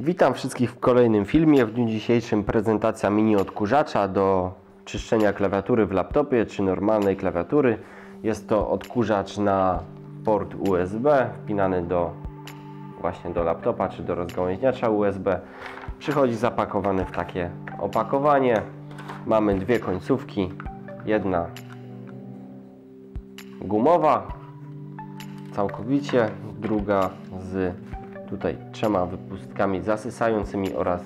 Witam wszystkich w kolejnym filmie. W dniu dzisiejszym prezentacja mini odkurzacza do czyszczenia klawiatury w laptopie czy normalnej klawiatury. Jest to odkurzacz na port USB wpinany do właśnie do laptopa czy do rozgałęźniacza USB. Przychodzi zapakowany w takie opakowanie. Mamy dwie końcówki. Jedna gumowa całkowicie, druga z tutaj trzema wypustkami zasysającymi oraz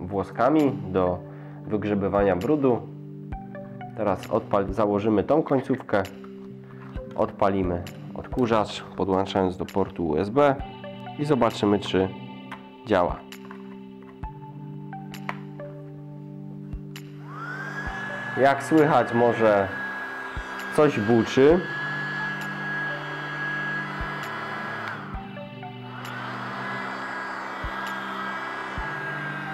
włoskami do wygrzebywania brudu. Teraz odpal, założymy tą końcówkę, odpalimy odkurzacz, podłączając do portu USB i zobaczymy, czy działa. Jak słychać, może coś buczy.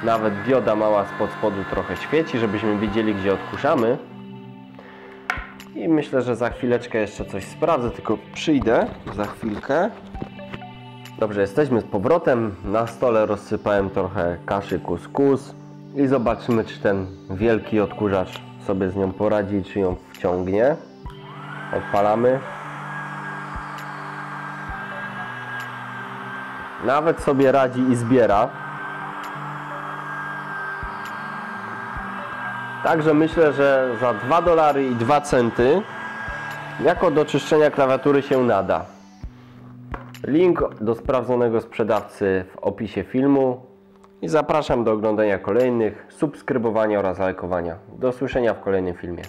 Nawet dioda mała spod spodu trochę świeci, żebyśmy widzieli, gdzie odkurzamy. I myślę, że za chwileczkę jeszcze coś sprawdzę, tylko przyjdę za chwilkę. Dobrze, jesteśmy z powrotem. Na stole rozsypałem trochę kaszy kuskus i zobaczymy, czy ten wielki odkurzacz sobie z nią poradzi, czy ją wciągnie. Odpalamy. Nawet sobie radzi i zbiera. Także myślę, że za 2 dolary i 2 centy jako do czyszczenia klawiatury się nada. Link do sprawdzonego sprzedawcy w opisie filmu i zapraszam do oglądania kolejnych, subskrybowania oraz lajkowania. Do usłyszenia w kolejnym filmie.